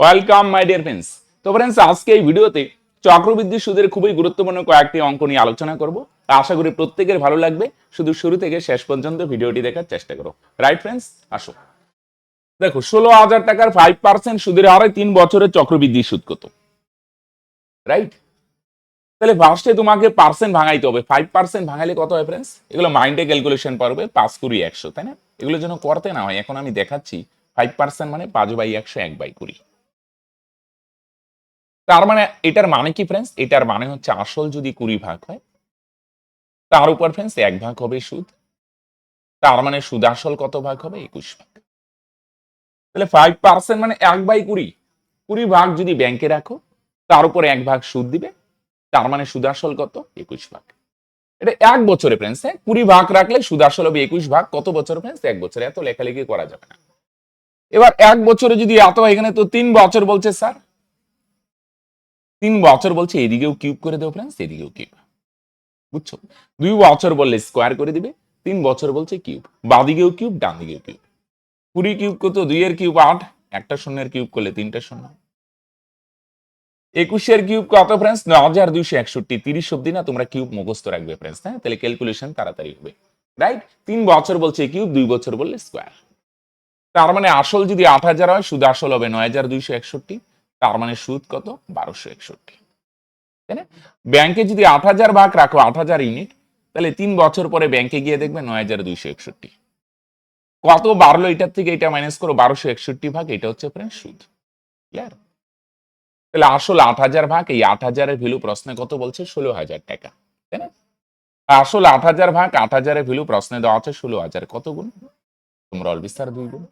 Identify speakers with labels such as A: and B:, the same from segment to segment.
A: Welcome my dear friends তো friends আজকে এই ভিডিওতে চক্রবৃদ্ধি সুদের খুবই গুরুত্বপূর্ণ কয়েকটি অঙ্ক নিয়ে আলোচনা করব। আশা করি প্রত্যেকের ভালো লাগবে। শুধু শুরু থেকে শেষ পর্যন্ত ভিডিওটি দেখার চেষ্টা করো। রাইট ফ্রেন্ডস আসো। দেখো, ষোলো হাজার টাকার ফাইভ পার্সেন্ট সুদের হারে তিন বছরের চক্রবৃদ্ধি সুদ কত? রাইট তাহলে ফার্স্টে তোমাকে পার্সেন্ট ভাঙাইতে হবে। ফাইভ পার্সেন্ট ভাঙাইলে কত হয় ফ্রেন্ডস এগুলো মাইন্ডে ক্যালকুলেশন পারবে পাঁচ কুড়ি একশো, তাই না? এগুলো যেন করতে না হয়, এখন আমি দেখাচ্ছি। ফাইভ পার্সেন্ট মানে পাঁচ বাই একশো, এক বাই কুড়ি। তার মানে এটার মানে কি ফ্রেন্ডস এটার মানে হচ্ছে আসল যদি কুড়ি ভাগ হয়, তার উপর ফ্রেন্ডস এক ভাগ হবে সুদ, তার মানে সুদ আসল কত ভাগ হবে? একুশ ভাগ। তাহলে ফাইভ পার্সেন্ট মানে এক বাই কুড়ি। কুড়ি ভাগ যদি ব্যাংকে রাখো, তার উপর এক ভাগ সুদ দিবে, তার মানে সুদ আসল কত? একুশ ভাগ। এটা এক বছরে ফ্রেন্ডস হ্যাঁ? কুড়ি ভাগ রাখলে সুদ আসল হবে একুশ ভাগ। কত বছর ফ্রেন্ডস এক বছরে। এত লেখালেখি করা যাবে না। এবার এক বছরে যদি এত এখানে তো তিন বছর বলছে স্যার তিন বছর বলছে, এদিকেও কিউব করে দেবো ফ্রেন্ডস এদিকেও কিউব বুঝছ? দুই বছর বললে স্কোয়ার করে দিবে, তিন বছর বলছে কিউব বাদিকেও কিউব ডান দিকেও কিউব কুড়ি কিউব কত? দুইয়ের কিউব আট, একটা শূন্যের কিউব করলে তিনটা শূন্য। একুশের কিউব কত ফ্রেন্ডস ন হাজার দুইশো একষট্টি। তিরিশ অব্দি না তোমরা কিউব মুখস্থ রাখবে ফ্রেন্ডস হ্যাঁ? তাহলে ক্যালকুলেশন তাড়াতাড়ি হবে। রাইট তিন বছর বলছে কিউব দুই বছর বললে স্কোয়ার তার মানে আসল যদি আট হাজার হয় সুদ আসল হবে নয় হাজার দুইশো একষট্টি। তার মানে সুদ কত? বারোশো একষট্টি। তাই না? ব্যাংকে যদি আট হাজার ভাগ রাখো, আট হাজার ইউনিট, তাহলে তিন বছর পরে ব্যাংকে গিয়ে দেখবে নয় হাজার দুইশো একষট্টি। কত বাড়লো এটার থেকে? এটা মাইনাস করো, বারোশো একষট্টি ভাগ, এটা হচ্ছে ফ্রেন্ড সুদ। ক্লিয়ার তাহলে আসল আট হাজার ভাগ, এই আট হাজারের ভ্যালু প্রশ্নে কত বলছে? ষোলো হাজার টাকা। তাই না? আসল আট হাজার ভাগ, আট হাজারের ভ্যালু প্রশ্নে দেওয়া আছে ষোলো হাজার। কত গুণ? তোমরা অলবিস্তার দুই গুণ।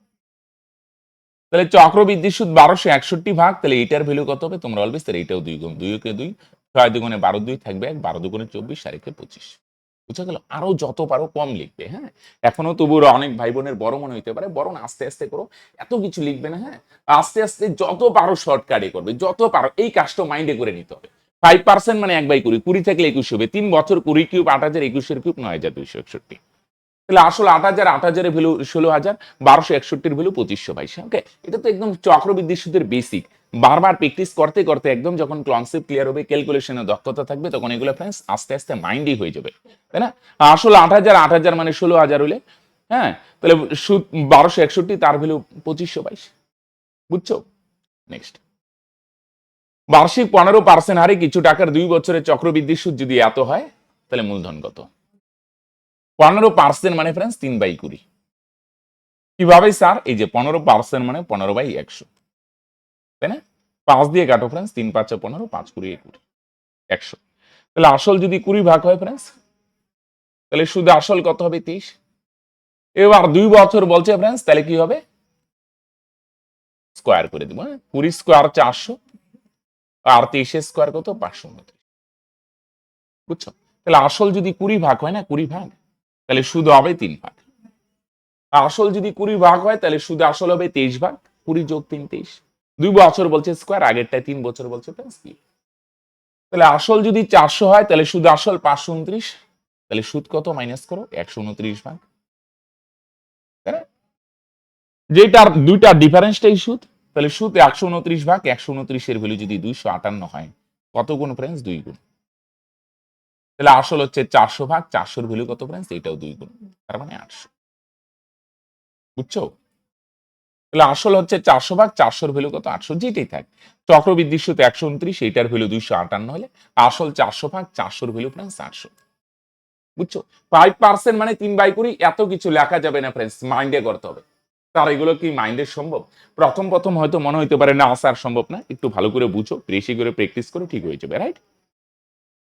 A: তাহলে চক্রবৃদ্ধি সুদ বারোশো একষট্টি ভাগ, তাহলে এইটার ভ্যালু কত হবে? তোমরা অলবিস্তার এইটাও দুই গুণ, দুই কে দুই, ছয় দুগুণে বারো দুই থাকবে এক, বারো দুগুণে চব্বিশ আর একে পঁচিশ। বুঝা গেল? আরও যত পারো কম লিখবে হ্যাঁ? এখনও তবু অনেক ভাই বোনের বড় মনে হইতে পারে, বরং আস্তে আস্তে করো, এত কিছু লিখবে না হ্যাঁ? আস্তে আস্তে যত পারো শর্টকাটে করবে, যত পারো, এই কাজটা মাইন্ডে করে নিতে হবে। ফাইভ পার্সেন্ট মানে এক বাই কুড়ি কুড়ি থাকলে একুশ হবে, তিন বছর কুড়ি কিউব আট হাজার একুশের কিউব নয় হাজার দুইশো একষট্টি। তাহলে আসলে আট হাজার, আট হাজারের ভ্যালু ষোলো হাজার, বারোশো একষট্টির ভ্যালু পঁচিশশো বাইশ ওকে এটা তো একদম চক্রবৃদ্ধি সুদের বেসিক বারবার প্র্যাকটিস করতে করতে একদম যখন কনসেপ্ট ক্লিয়ার হবে ক্যালকুলেশনের দক্ষতা থাকবে, তখন এগুলো ফ্রেন্ডস আস্তে আস্তে মাইন্ডই হয়ে যাবে, তাই না? আসলে আট হাজার আট হাজার মানে ষোলো হাজার হলে হ্যাঁ? তাহলে সুদ বারোশো একষট্টি তার ভ্যালু পঁচিশশো বাইশ, বুঝছ? নেক্সট বার্ষিক পনেরো পার্সেন্ট হারে কিছু টাকার দুই বছরের চক্রবৃদ্ধি সুদ যদি এত হয়, তাহলে মূলধন কত? পনেরো পার্সেন্ট মানে ফ্রেন্ডস তিন বাই কুড়ি। কীভাবে স্যার এই যে পনেরো পার্সেন্ট মানে পনেরো বাই একশো। তাই না? পাঁচ দিয়ে কাটো ফ্রেন্ডস তিন পাঁচে পনেরো, পাঁচ কুড়ি কুড়ি একশো। তাহলে আসল যদি কুড়ি ভাগ হয় ফ্রেন্ডস তাহলে শুধু আসল কত হবে? তেইশ। এবার দুই বছর বলছে ফ্রেন্ডস তাহলে কি হবে? স্কোয়ার করে দিব হ্যাঁ? কুড়ি স্কোয়ার চারশো আর তেইশের স্কোয়ার কত? পাঁচশো উনত্রিশ। বুঝছ? তাহলে আসল যদি কুড়ি ভাগ হয় না, কুড়ি ভাগ। তাহলে সুদ হবে তিন ভাগ। আসল যদি কুড়ি ভাগ হয়, তাহলে সুদ আসল হবে তেইশ ভাগ, কুড়ি যোগ তিন তেইশ। দুই বছর বলছে স্কোয়ার আগেরটায় তিন বছর বলছে তাহলে আসল যদি চারশো হয়, তাহলে সুদ আসল পাঁচশো উনত্রিশ। তাহলে সুদ কত? মাইনাস করো, একশো উনত্রিশ ভাগ? যেটার দুইটা ডিফারেন্সটাই সুদ, তাহলে সুদ একশো উনত্রিশ ভাগ, একশো উনত্রিশের ভ্যালু যদি দুইশো আটান্ন হয়, কত গুণ ফ্রেন্ডস দুই গুণ। তাহলে আসল হচ্ছে চারশো ভাগ, চারশোর ভ্যালু কত ফ্রেন্ডস এটাও দুই গুণ, তার মানে আটশো। বুঝছ? তাহলে আসল হচ্ছে চারশো ভাগ, চারশোর ভ্যালু কত? আটশো, যেটাই থাক। চক্রবৃদ্ধি সুদ একশো উনত্রিশ, এইটার ভ্যালু দুইশো আটান্ন হলে আসল চারশো ভাগ, চারশোর ভ্যালু ফ্রেন্ডস আটশো। বুঝছ? ফাইভ পার্সেন্ট মানে তিন বাই কুড়ি, এত কিছু লেখা যাবে না ফ্রেন্ডস মাইন্ডে করতে হবে। তার এগুলো কি মাইন্ডে সম্ভব? প্রথম প্রথম হয়তো মনে হইতে পারে, না আসার সম্ভব না। একটু ভালো করে বুঝো, বেশি করে প্র্যাকটিস করো, ঠিক হয়ে যাবে রাইট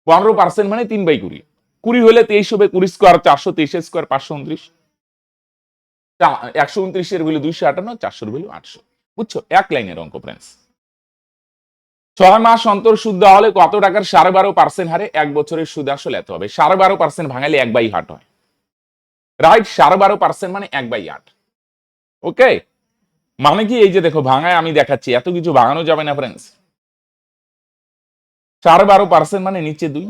A: পনেরো পার্সেন্ট মানে তিন বাই কুড়ি। কুড়ি হলে তেইশ হবে, কুড়ি স্কোয়ার চারশো তেইশের স্কোয়ার পাঁচশো উনত্রিশ। একশো উনত্রিশের ভ্যালু দুইশো আটান্ন, চারশোর ভ্যালু আটশো। বুঝছ? এক লাইনের অঙ্ক ফ্রেন্ডস ছয় মাস অন্তর সুদ দেওয়া হলে কত টাকার সাড়ে বারো পার্সেন্ট হারে এক বছরের সুদ আসলে এত হবে? সাড়ে বারো পার্সেন্ট ভাঙালে এক বাই আট হয়। রাইট সাড়ে বারো পার্সেন্ট মানে এক বাই আট। ওকে মানে কি? এই যে দেখো, ভাঙায় আমি দেখাচ্ছি। এত কিছু ভাঙানো যাবে না ফ্রেন্ডস সাড়ে বারো পার্সেন্ট মানে নিচে দুই।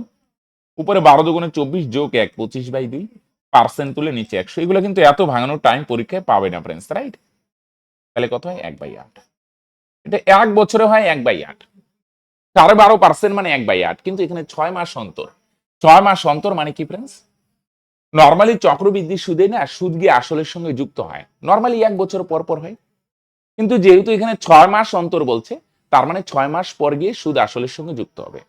A: উপরে বারো দুগুণে চব্বিশ যোগ এক, পঁচিশ বাই দুই। পার্সেন্ট তুলে নিচে একশো। এগুলো কিন্তু এত ভাঙানোর টাইম পরীক্ষায় পাবে না ফ্রেন্ডস রাইট তাহলে কত হয়? এক বাই আট। এটা এক বছরে হয় এক বাই আট। সাড়ে বারো পার্সেন্ট মানে এক বাই আট। কিন্তু এখানে ছয় মাস অন্তর। ছয় মাস অন্তর মানে কি ফ্রেন্ডস নর্মালি চক্রবৃদ্ধি সুদে না, সুদ গিয়ে আসলের সঙ্গে যুক্ত হয়। নর্মালি এক বছর পর পর হয়। কিন্তু যেহেতু এখানে ছয় মাস অন্তর বলছে তার মানে ছয় মাস পর গিয়ে সুদ আসলের সঙ্গে যুক্ত হবে।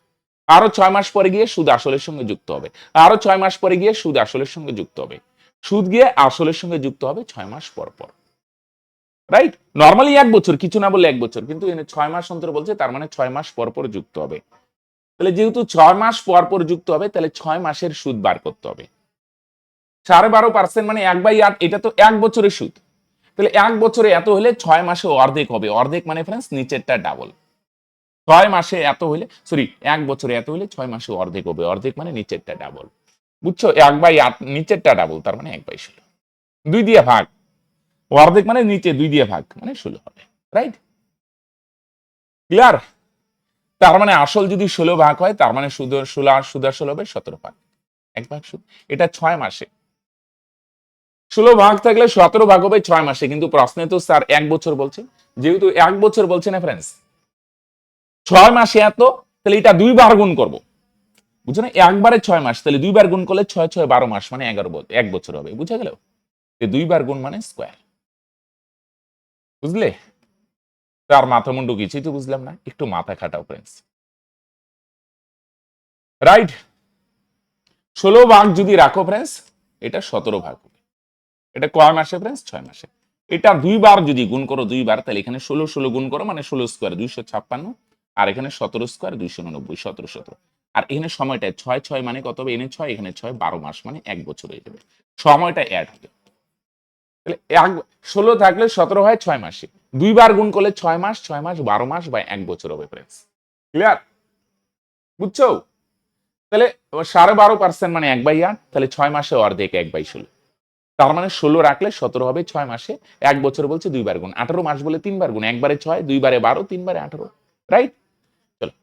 A: আরও ছয় মাস পরে গিয়ে সুদ আসলের সঙ্গে যুক্ত হবে। আরও ছয় মাস পরে গিয়ে সুদ আসলের সঙ্গে যুক্ত হবে। সুদ গিয়ে আসলের সঙ্গে যুক্ত হবে ছয় মাস পর পর। রাইট নর্মালি এক বছর, কিছু না বলে এক বছর। কিন্তু এনে ছয় মাস অন্তর বলছে, তার মানে ছয় মাস পর পর যুক্ত হবে। তাহলে যেহেতু ছয় মাস পর পর যুক্ত হবে, তাহলে ছয় মাসের সুদ বার করতে হবে। সাড়ে বারো পার্সেন্ট মানে এক বাই আট, এটা তো এক বছরের সুদ। তাহলে এক বছরে এত হলে ছয় মাসে অর্ধেক হবে। অর্ধেক মানে ফ্রেন্ডস নিচেরটা ডাবল ছয় মাসে এত হলে সরি এক বছরে এত হলে ছয় মাসে অর্ধেক হবে। অর্ধেক মানে নিচেরটা ডাবল বুঝছ? এক বাই আট, নিচেরটা ডাবল তার মানে এক বাই ষোলো। দুই দিয়ে ভাগ। অর্ধেক মানে নিচে, দুই দিয়ে ভাগ মানে ষোলো হবে। রাইট ক্লিয়ার তার মানে আসল যদি ষোলো ভাগ হয়, তার মানে সুদ ষোলো আর সুদ ষোলো হবে সতেরো ভাগ। এক ভাগ সুদ। এটা ছয় মাসে। ষোলো ভাগ থাকলে সতেরো ভাগ হবে ছয় মাসে। কিন্তু প্রশ্নে তো স্যার এক বছর বলছে। যেহেতু এক বছর বলছে না ফ্রেন্ডস ছয় মাসে এত, তাহলে এটা দুইবার গুণ করব। বুঝছ না একবারে ছয় মাস, তাহলে দুইবার গুণ করলে ছয় ছয়, বারো মাস মানে এগারো এক বছর হবে। বুঝে গেল? দুইবার গুণ মানে স্কোয়ার বুঝলে? তার মাথা মুন্ডু কিছুই তো বুঝলাম না। একটু মাথা খাটাও ফ্রেন্ডস রাইট ষোলো ভাগ যদি রাখো ফ্রেন্ডস এটা সতেরো ভাগ। এটা কয় মাসে ফ্রেন্ডস ছয় মাসে। এটা দুইবার যদি গুণ করো দুইবার, তাহলে এখানে ষোলো ষোলো গুণ করো মানে ষোলো স্কোয়ার দুইশো ছাপ্পান্ন, আর এখানে সতেরো স্কোয়ার দুইশো উননব্বই সতেরো সতেরো। আর এখানে সময়টা ছয় ছয় মানে কত হবে? এনে ছয়, এখানে ছয়, বারো মাস মানে এক বছর হয়ে যাবে। সময়টা অ্যাড হবে। তাহলে এক, ষোলো থাকলে সতেরো হয় ছয় মাসে। দুইবার গুণ করলে ছয় মাস ছয় মাস, বারো মাস বা এক বছর হবে ফ্রেন্ডস ক্লিয়ার বুঝছ? তাহলে সাড়ে বারো পার্সেন্ট মানে এক বাই আট, তাহলে ছয় মাসে অর্ধেক এক বাই ষোলো। তার মানে ষোলো রাখলে সতেরো হবে ছয় মাসে। এক বছর বলছে দুইবার গুণ। আঠারো মাস বলে তিনবার গুণ। একবারে ছয়, দুইবারে বারো, তিনবারে আঠারো। রাইট চলো।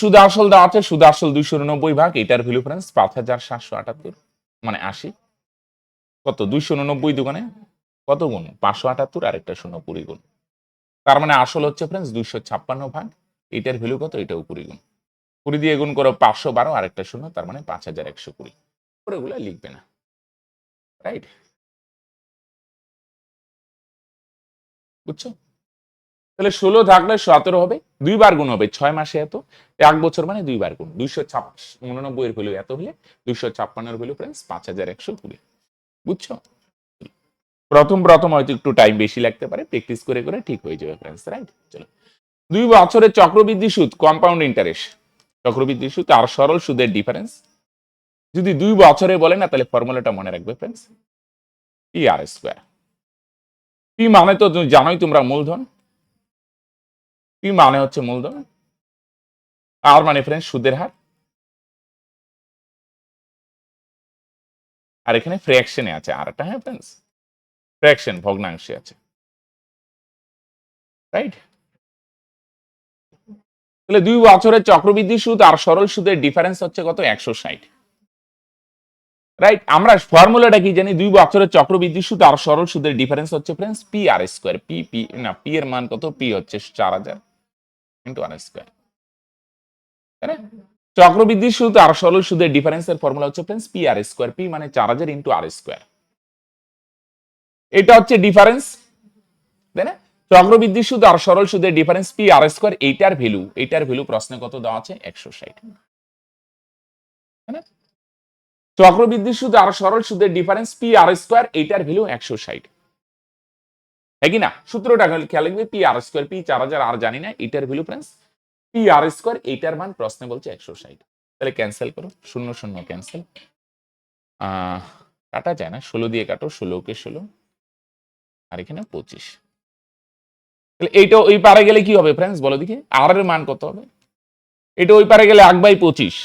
A: সুদ আসল দেওয়া আছে। সুদ আসল দুইশো উননব্বই ভাগ। এটার ভ্যালু ফ্রেন্স পাঁচ হাজার সাতশো আটাত্তর। মানে আশি। কত? দুইশো উননব্বই দোকানে কত গুণ? পাঁচশো আটাত্তর আর একটা শূন্য কুড়ি গুণ। তার মানে আসল হচ্ছে ফ্রেন্স দুইশো ছাপ্পান্ন ভাগ। এটার ভ্যালু কত? এটাও কুড়ি গুণ। কুড়ি দিয়ে গুণ করো পাঁচশো বারো আর একটা শূন্য তার মানে পাঁচ হাজার একশো কুড়ি। ওগুলো লিখবে না। রাইট বুঝছ? তাহলে ষোলো থাকলে সতেরো হবে। দুইবার গুণ হবে, ছয় মাসে এত। এক বছর মানে দুইবার গুণ। দুইশো ছাপ উননব্বই এর ভ্যালু এত হলে দুইশো ছাপ্পান্নের ভ্যালু ফ্রেন্ডস পাঁচ হাজার একশো কুড়ি। বুঝছ? প্রথম প্রথম হয়তো একটু টাইম বেশি লাগতে পারে প্র্যাকটিস করে করে ঠিক হয়ে যাবে ফ্রেন্ডস রাইট চলো। দুই বছরের চক্রবৃদ্ধি সুদ কম্পাউন্ড ইন্টারেস্ট চক্রবৃদ্ধি সুদ আর সরল সুদের ডিফারেন্স যদি দুই বছরে বলে, না, তাহলে ফর্মুলাটা মনে রাখবে friends P R square P মানে তো জানোই তোমরা মূলধন। পি মানে হচ্ছে মূলধন। আর মানে ফ্রেন্ডস সুদের হার। আর এখানে ফ্র্যাকশনে আছে আর একটা হ্যাঁ ফ্রেন্ডস ফ্র্যাকশন ভগ্নাংশে আছে। রাইট তাহলে দুই বছরের চক্রবৃদ্ধি সুদ আর সরল সুদের ডিফারেন্স হচ্ছে কত? একশো ষাট। রাইট আমরা ফর্মুলাটা কি জানি? দুই বছরের চক্রবৃদ্ধি সুদ আর সরল সুদের ডিফারেন্স হচ্ছে friends P R square P P না পি এর মান কত? পি হচ্ছে চার হাজার ইন্টু আর স্কোয়ার তাই না? চক্রবৃদ্ধি সুদ আর সরল সুদের ডিফারেন্সের ফর্মুলা হচ্ছে friends P R square P মানে চার হাজার ইন্টু আর স্কোয়ার এটা হচ্ছে ডিফারেন্স তাই না? চক্রবৃদ্ধি সুদ আর সরল সুদের ডিফারেন্স পি আর স্কোয়ার এইটার ভ্যালু এইটার ভ্যালু প্রশ্নে কত দেওয়া আছে? একশো ষাট। চক্রবৃদ্ধি সুদ আর সরল সুদের ডিফারেন্স পি আর স্কোয়ার এইটার ভ্যালু একশো ষাট। হ্যাঁ না? সূত্রটা খেয়াল রাখবে পি আর স্কোয়ার পি চার হাজার, আর জানি না, এইটার value friends P R square এইটার মান প্রশ্নে বলছে একশো ষাট। তাহলে ক্যান্সেল করো, শূন্য শূন্য ক্যান্সেল কাটা যায় না, ষোলো দিয়ে কাটো ষোলোকে ষোলো, আর এখানে পঁচিশ। তাহলে এইটা ওই পারে গেলে কি হবে ফ্রেন্ডস বলো দিকে আর এর মান কত হবে? এটা ওই পারে গেলে এক বাই পঁচিশ।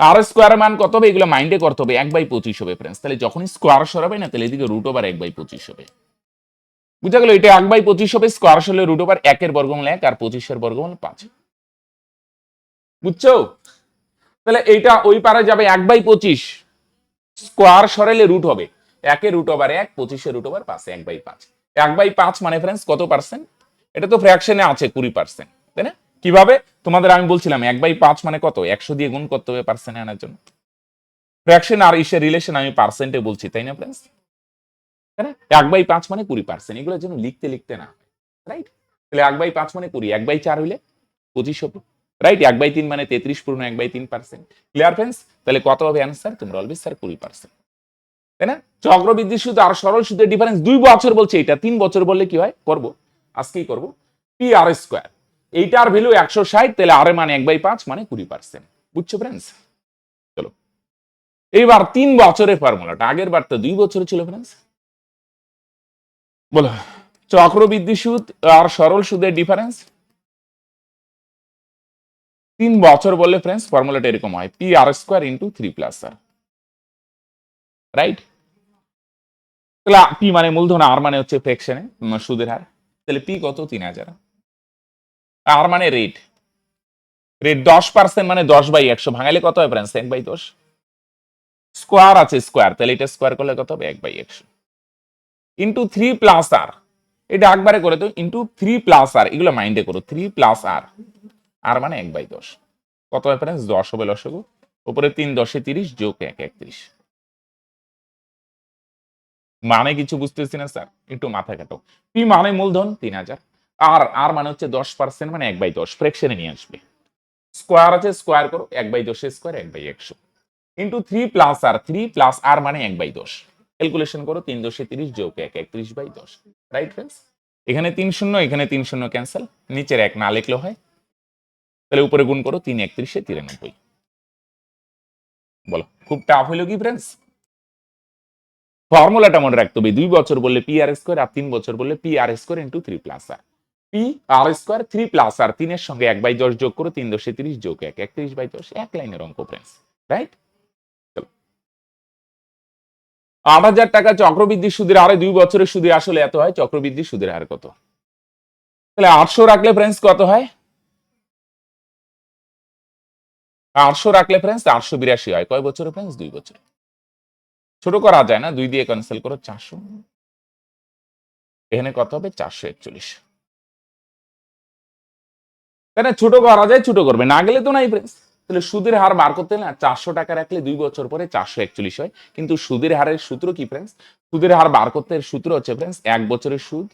A: আর স্কোয়ার মান কত হবে? এগুলো মাইন্ডে করতে হবে। এক বাই পঁচিশ হবে ফ্রেন্ডস তাহলে যখনই স্কোয়ার সরাবে না, তাহলে এদিকে রুট ওভার এক বাই পঁচিশ হবে। বুঝা গেল? এটা এক বাই পঁচিশ হবে স্কোয়ার সরলে রুট ওভার একের বর্গমূল এক আর পঁচিশের বর্গমূল পাঁচ। বুঝছ? তাহলে এইটা ওই পারে যাবে এক বাই পঁচিশ। স্কোয়ার সরালে রুট হবে। একের রুট ওভার এক, পঁচিশের রুট ওভার পাঁচ, এক বাই পাঁচ। এক বাই পাঁচ মানে ফ্রেন্ডস কত পার্সেন্ট এটা তো ফ্র্যাকশনে আছে, কুড়ি পার্সেন্ট তাই না? কীভাবে? তোমাদের আমি বলছিলাম, এক বাই পাঁচ মানে কত? একশো দিয়ে গুণ করতে হবে পার্সেন্ট আনার জন্য। ফ্র্যাকশন আর ইসের রিলেশন আমি পার্সেন্টে বলছি, তাই না ফ্রেন্ডস এক বাই পাঁচ মানে কুড়ি পার্সেন্ট এগুলোর জন্য লিখতে লিখতে না রাইট তাহলে এক বাই পাঁচ মানে কুড়ি, এক বাই চার হইলে পঁচিশ হবে রাইট এক বাই তিন মানে তেত্রিশ পূর্ণ এক বাই তিন পার্সেন্ট ক্লিয়ার ফ্রেন্ডস তাহলে কত হবে অ্যান্সার তোমরা অলবেজ স্যার কুড়ি পার্সেন্ট তাই না? চক্রবৃদ্ধি সুদ আর সরল সুদের ডিফারেন্স দুই বছর বলছে এটা, তিন বছর বললে কি হয়? করব, আজকেই করব পি আর স্কোয়ার এইটার ভ্যালু একশো ষাট, তাহলে আর মানে এক বাই পাঁচ মানে কুড়ি পার্সেন্ট বুঝছ ফ্রেন্ডস চলো। এইবার তিন বছরের ফর্মুলাটা আগের বার তো দুই বছর ছিল ফ্রেন্ডস বলো, চক্রবৃদ্ধি সুদ আর সরল সুদের ডিফারেন্স তিন বছর বললে ফ্রেন্ডস ফর্মুলাটা এরকম হয় P R square into three plus R right তাহলে পি মানে মূলধন আর মানে হচ্ছে ফ্রেকশনে সুদের হার। তাহলে পি কত? তিন হাজার। আর মানে রেট? রেট দশ পার্সেন্ট মানে দশ বাই একশো। ভাঙালে কত হয় ফ্রেন্ডস এক বাই দশ। স্কোয়ার আছে স্কোয়ার তাহলে এটা স্কোয়ার করলে কত হবে? এক বাই একশো। ইন্টু থ্রি প্লাস আর এটা একবারে করে তো ইন্টু থ্রি প্লাস আর এগুলো মাইন্ডে করো। থ্রি প্লাস আর আর মানে এক বাই দশ। কত হয় ফ্রেন্ডস দশ হবে লসগু উপরে তিন, দশে তিরিশ, যোগ এক, একত্রিশ। মানে কিছু বুঝতেছি না স্যার একটু মাথা কাটো পি মানে মূলধন? তিন হাজার। আর আর মানে হচ্ছে দশ পার্সেন্ট মানে এক বাই দশ। ফ্রেকশনে নিয়ে আসবে। স্কোয়ার আছে স্কোয়ার করো, এক বাই দশের স্কোয়ার এক বাই একশো। Into three plus R three plus R মানে এক বাই দশ। ক্যালকুলেশন করো, তিন দশে তিরিশ যোগ এক, একত্রিশ বাই দশ। রাইট ফ্রেন্ডস এখানে তিন শূন্য, এখানে তিন শূন্য ক্যান্সেল নিচের এক না লিখলেও হয়। তাহলে উপরে গুণ করো, তিন একত্রিশে তিরানব্বই। বলো, খুব টাফ হইল কি ফ্রেন্ডস ফর্মুলাটা মনে রাখতে হবে। দুই বছর বললে পি আর স্কোয়ার আর তিন বছর বললে P R square into three plus R P R square three plus R তিনের সঙ্গে এক বাই দশ যোগ করো, তিন দশে তিরিশ যোগ এক, একত্রিশ বাই দশ, এক লাইনের অঙ্ক ফ্রেন্ডস রাইট আট হাজার টাকা চক্রবৃদ্ধি সুদের হারে দুই বছরের সুদে আসলে এত হয় চক্রবৃদ্ধি সুদের হার কত? তাহলে আটশো রাখলে ফ্রেন্ডস কত হয়? আটশো রাখলে ফ্রেন্ডস আটশো বিরাশি হয়, কয় বছরে ফ্রেন্ডস দুই বছর ছোট করা যায় না, দুই দিয়ে ক্যান্সেল করো, চারশো। এখানে কত হবে? চারশো একচল্লিশ। তাই না ছোট করা যায়, ছোট করবে। না গেলে তো নাই ফ্রেন্ডস তাহলে সুদের হার বার করতে না, চারশো টাকা রাখলে দুই বছর পরে চারশো একচল্লিশ হয়। কিন্তু সুদের হারের সূত্র কি ফ্রেন্ডস সুদের হার বার করতে সূত্র হচ্ছে ফ্রেন্ডস এক বছরের সুদ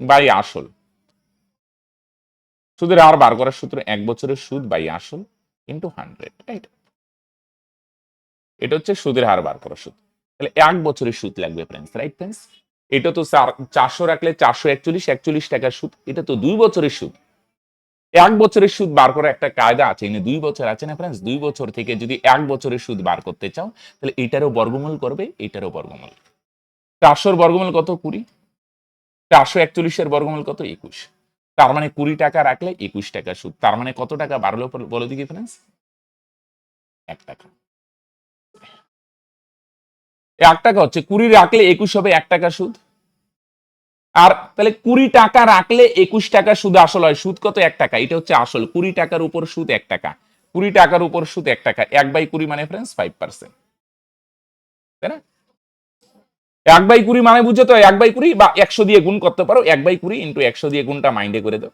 A: বাই আসল। সুদের হার বার করার সূত্র এক বছরের সুদ বাই আসল ইন্টু হান্ড্রেড রাইট এটা হচ্ছে সুদের হার বার করার সুদ তাহলে এক বছরের সুদ লাগবে ফ্রেন্ডস রাইট ফ্রেন্ডস এটা তো চারশো রাখলে চারশো একচল্লিশ একচল্লিশ টাকার সুদ, এটা তো দুই বছরের সুদ। এক বছরের সুদ বার করার একটা কায়দা আছে, এনে দুই বছর আছে না ফ্রেন্ডস দুই বছর থেকে যদি এক বছরের সুদ বার করতে চাও, তাহলে এটারও বর্গমূল করবে, এটারও বর্গমূল। চারশোর বর্গমূল কত? কুড়ি। চারশো একচল্লিশের বর্গমূল কত? একুশ। তার মানে কুড়ি টাকা রাখলে একুশ টাকা সুদ। তার মানে কত টাকা বাড়লো বলো দিকে ফ্রেন্ডস এক টাকা। এক টাকা হচ্ছে, কুড়ি রাখলে একুশ হবে এক টাকা সুদ। আর তাহলে কুড়ি টাকা রাখলে একুশ টাকা সুদ আসল হয়, সুদ কত? এক টাকা। এটা হচ্ছে আসল। কুড়ি টাকার উপর সুদ এক টাকা। কুড়ি টাকার উপর সুদ এক টাকা। এক বাই কুড়ি মানে ফ্রেন্ডস ফাইভ পার্সেন্ট তাই না? এক বাই কুড়ি মানে বুঝছ তো, এক বাই কুড়ি বা একশো দিয়ে গুণ করতে পারো। এক বাই কুড়ি ইন্টু একশো দিয়ে গুণটা মাইন্ডে করে দাও।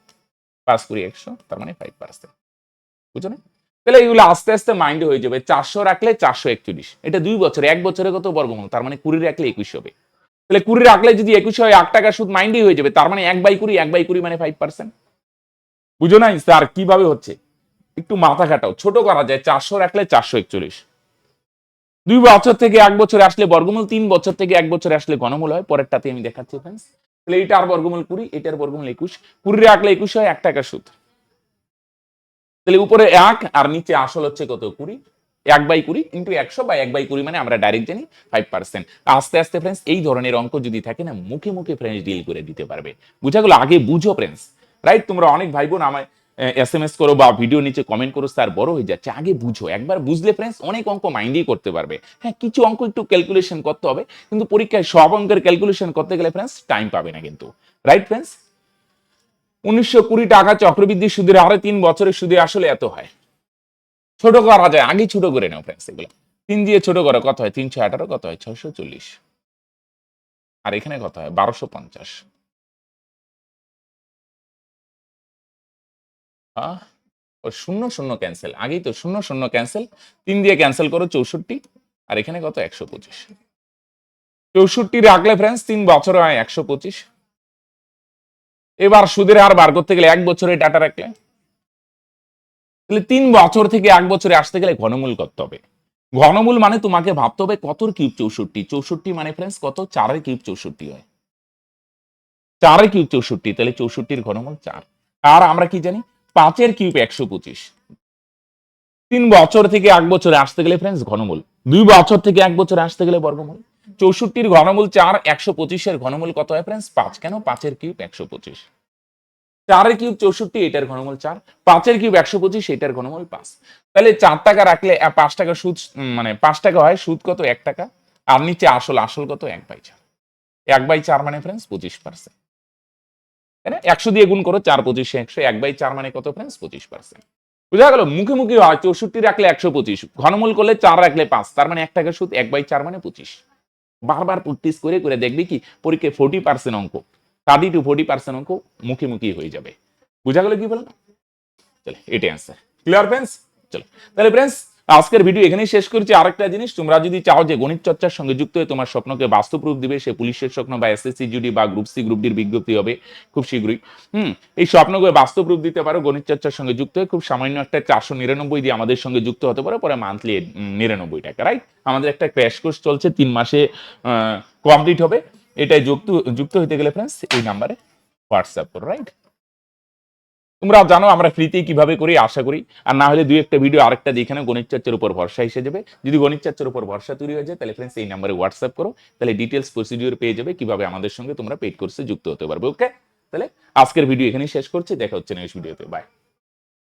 A: পাঁচ কুড়ি একশো, তার মানে ফাইভ পার্সেন্ট বুঝছ না? তাহলে এগুলো আস্তে আস্তে মাইন্ডে হয়ে যাবে। চারশো রাখলে চারশো একচল্লিশ। এটা দুই বছর, এক বছরে কত বর্গমূল? তার মানে কুড়ি রাখলে একুশ হবে। তাহলে কুড়ি রাখলে যদি একুশ হয় এক টাকা সুদ মাইন্ডই হয়ে যাবে। তার মানে এক বাই কুড়ি, এক বাই কুড়ি মানে ফাইভ পার্সেন্ট বুঝো নাই স্যার, কীভাবে হচ্ছে? একটু মাথা খাটাও। ছোট করা যায়, চারশো রাখলে চারশো একচল্লিশ। দুই বছর থেকে এক বছর আসলে বর্গমূল, তিন বছর থেকে এক বছর আসলে ঘনমূল হয়। পরেরটাতে আমি দেখাচ্ছি ফ্রেন্ডস তাহলে এইটার বর্গমূল কুড়ি, এটার বর্গমূল একুশ। কুড়ি রাখলে একুশ হয়, এক টাকা সুদ। তাহলে উপরে এক আর নিচে আসল হচ্ছে কত? কুড়ি। এক বাই কুড়ি ইন্টু একশো বা এক বাই কুড়ি মানে আমরা ডাইরেক্ট জানি ফাইভ পার্সেন্ট আস্তে আস্তে ফ্রেন্ডস এই ধরনের অঙ্ক যদি থাকে না, মুখে মুখে ফ্রেন্ডস ডিল করে দিতে পারবে। বুঝাগুলো আগে বুঝো ফ্রেন্ডস রাইট তোমরা অনেক ভাই বোন আমায় এস এম এস করো বা ভিডিও নিচে কমেন্ট করো স্যার বড় হয়ে যাচ্ছে। আগে বুঝো। একবার বুঝলে ফ্রেন্ডস অনেক অঙ্ক মাইন্ডই করতে পারবে। হ্যাঁ কিছু অঙ্ক একটু ক্যালকুলেশন করতে হবে, কিন্তু পরীক্ষায় সব অঙ্কের ক্যালকুলেশন করতে গেলে ফ্রেন্ডস টাইম পাবে না কিন্তু। রাইট ফ্রেন্ডস উনিশশো কুড়ি টাকা চক্রবৃদ্ধি সুদের আরে তিন বছরের সুদে আসলে এত হয়? ছোট করা যায়, আগে ছোট করে নেও ফ্রেন্ডস এগুলো। তিন দিয়ে ছোট করে, কত হয়? তিনশো আঠারো, কত হয়? ছশো চল্লিশ। আর এখানে কত হয়? বারোশো পঞ্চাশ। শূন্য শূন্য ক্যান্সেল আগেই তো শূন্য শূন্য ক্যান্সেল তিন দিয়ে ক্যান্সেল করো চৌষট্টি, আর এখানে কত? একশো পঁচিশ। চৌষট্টি রাখলে ফ্রেন্ডস তিন বছর হয় একশো পঁচিশ। এবার সুদের হার বার করতে গেলে এক বছরে ডাটা রাখলে? তাহলে তিন বছর থেকে এক বছরে আসতে গেলে ঘনমূল করতে হবে? ঘনমূল মানে তোমাকে ভাবতে হবে কতর কিউব চৌষট্টি? চৌষট্টি মানে ফ্রেন্ডস কত? চারের কিউব চৌষট্টি হয়। চারের কিউব চৌষট্টি, তাহলে চৌষট্টির ঘনমূল চার। আর আমরা কি জানি? পাঁচের কিউব একশো পঁচিশ। তিন বছর থেকে এক বছরে আসতে গেলে ফ্রেন্ডস ঘনমূল। দুই বছর থেকে এক বছরে আসতে গেলে বর্গমূল। চৌষট্টির ঘনমূল চার, একশো পঁচিশের ঘনমূল কত হয় ফ্রেন্ডস পাঁচ। কেন? পাঁচের কিউব একশো পঁচিশ। চারের কিউব চৌষট্টি এটার ঘনমূল চার। পাঁচের কিউব একশো পঁচিশ এটার ঘনমূল পাঁচ। তাহলে চার টাকা রাখলে পাঁচ টাকা সুদ মানে পাঁচ টাকা হয়, সুদ কত? এক টাকা। আর নিচে আসল আসল কত? এক বাই চার। এক বাই চার মানে ফ্রেন্ডস পঁচিশ পার্সেন্ট তাই না? একশো দিয়ে গুণ করো, চার পঁচিশে, একশো। এক বাই চার মানে কত ফ্রেন্ডস পঁচিশ পার্সেন্ট বুঝা গেল? মুখে মুখে হয়, চৌষট্টি রাখলে একশো পঁচিশ। ঘনমূল করলে চার রাখলে পাঁচ। তার মানে এক টাকা সুদ, এক বাই চার মানে পঁচিশ। বারবার প্র্যাকটিস করে করে দেখবি কি পরীক্ষায় ফোর্টি পার্সেন্ট অঙ্ক। থার্টি টু ফোর্টি পার্সেন্ট অঙ্ক মুখে মুখি হয়ে যাবে। বুঝা গেল কি বললাম? চলে, এটাই ক্লিয়ার ফ্রেন্ডস চলো। তাহলে ফ্রেন্ডস আজকের ভিডিও এখানেই শেষ করছি। আরেকটা জিনিস, তোমরা যদি চাও যে গণিত চর্চার সঙ্গে যুক্ত হয়ে তোমার স্বপ্নকে বাস্তব রূপ দিবে, সে পুলিশের স্বপ্ন বা এসএসসি জিডি বা গ্রুপ সি গ্রুপ ডির বিজ্ঞপ্তি হবে খুব শীঘ্রই। হুম, এই স্বপ্নকে বাস্তব রূপ দিতে পারো, গণিত চর্চার সঙ্গে যুক্ত হয়ে খুব সামান্য একটা চারশো নিরানব্বই দিয়ে আমাদের সঙ্গে যুক্ত হতে পারো, পরে মান্থলি নিরানব্বই টাকা রাইট আমাদের একটা ক্র্যাশ কোর্স চলছে, তিন মাসে কমপ্লিট হবে। এটাই যুক্ত যুক্ত হতে গেলে ফ্রেন্ডস এই নাম্বারে হোয়াটসঅ্যাপ করো রাইট তোমরা জানো আমরা ফ্রিতে কীভাবে করি, আশা করি। আর না হলে দুই একটা ভিডিও আরেকটা যেখানে গণিত চার্চের উপর ভরসা এসে যাবে। যদি গণিত চার্চের উপর ভরসা তৈরি হয়ে যায়, তাহলে ফ্রেন্ডস এই নাম্বারে হোয়াটসঅ্যাপ করো। তাহলে ডিটেলস প্রসিডিওর পেয়ে যাবে কীভাবে আমাদের সঙ্গে তোমরা পেড কোর্সে যুক্ত হতে পারবে ওকে তাহলে আজকের ভিডিও এখানেই শেষ করছি, দেখা হচ্ছে নেক্সট ভিডিওতে বাই